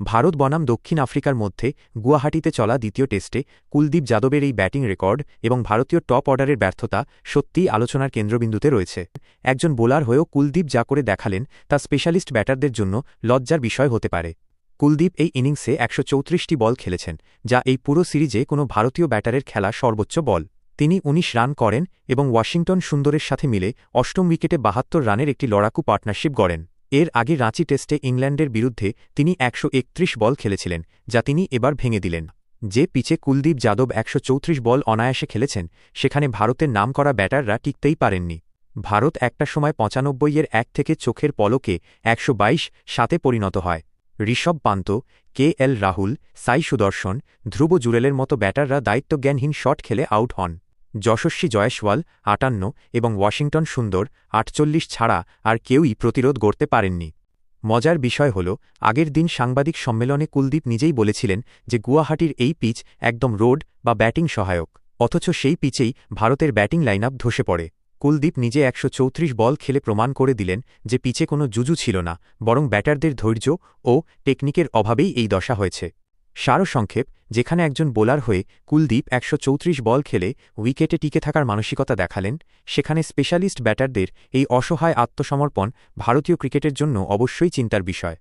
ভারত বনাম দক্ষিণ আফ্রিকার মধ্যে গুয়াহাটিতে চলা দ্বিতীয় টেস্টে কুলদীপ যাদবের এই ব্যাটিং রেকর্ড এবং ভারতীয় টপ অর্ডারের ব্যর্থতা সত্যিই আলোচনার কেন্দ্রবিন্দুতে রয়েছে। একজন বোলার হয়েও কুলদীপ যা করে দেখালেন তা স্পেশালিস্ট ব্যাটারদের জন্য লজ্জার বিষয় হতে পারে। কুলদীপ এই ইনিংসে একশো চৌত্রিশটি বল খেলেছেন, যা এই পুরো সিরিজে কোনো ভারতীয় ব্যাটারের খেলা সর্বোচ্চ বল। তিনি ১৯ রান করেন এবং ওয়াশিংটন সুন্দরের সাথে মিলে অষ্টম উইকেটে বাহাত্তর রানের একটি লড়াকু পার্টনারশিপ গড়েন। এর আগে রাঁচি টেস্টে ইংল্যান্ডের বিরুদ্ধে তিনি একশো একত্রিশ বল খেলেছিলেন, যা তিনি এবার ভেঙে দিলেন। যে পিচে কুলদীপ যাদব একশো চৌত্রিশ বল অনায়াসে খেলেছেন, সেখানে ভারতের নাম করা ব্যাটাররা টিকতেই পারেননি। ভারত একটা সময় পঁচানব্বইয়ের এক থেকে চোখের পলকে একশো সাতে পরিণত হয়। ঋষভ পান্ত, কে এল রাহুল, সাই সুদর্শন, ধ্রুব জুরেলের মতো ব্যাটাররা দায়িত্বজ্ঞানহীন শট খেলে আউট হন। যশস্বী জয়সওয়াল, আটান্ন, এবং ওয়াশিংটন সুন্দর, আটচল্লিশ ছাড়া আর কেউই প্রতিরোধ গড়তে পারেননি। মজার বিষয় হল, আগের দিন সাংবাদিক সম্মেলনে কুলদীপ নিজেই বলেছিলেন যে গুয়াহাটির এই পিচ একদম রোড বা ব্যাটিং সহায়ক, অথচ সেই পিচেই ভারতের ব্যাটিং লাইন আপ ধসে পড়ে। কুলদীপ নিজে একশো চৌত্রিশ বল খেলে প্রমাণ করে দিলেন যে পিচে কোনো জুজু ছিল না, বরং ব্যাটারদের ধৈর্য ও টেকনিকের অভাবেই এই দশা হয়েছে। সারসংক্ষেপ, যেখানে একজন বোলার হয়ে কুলদীপ একশো চৌত্রিশ বল খেলে উইকেটে টিকে থাকার মানসিকতা দেখালেন, সেখানে স্পেশালিস্ট ব্যাটারদের এই অসহায় আত্মসমর্পণ ভারতীয় ক্রিকেটের জন্য অবশ্যই চিন্তার বিষয়।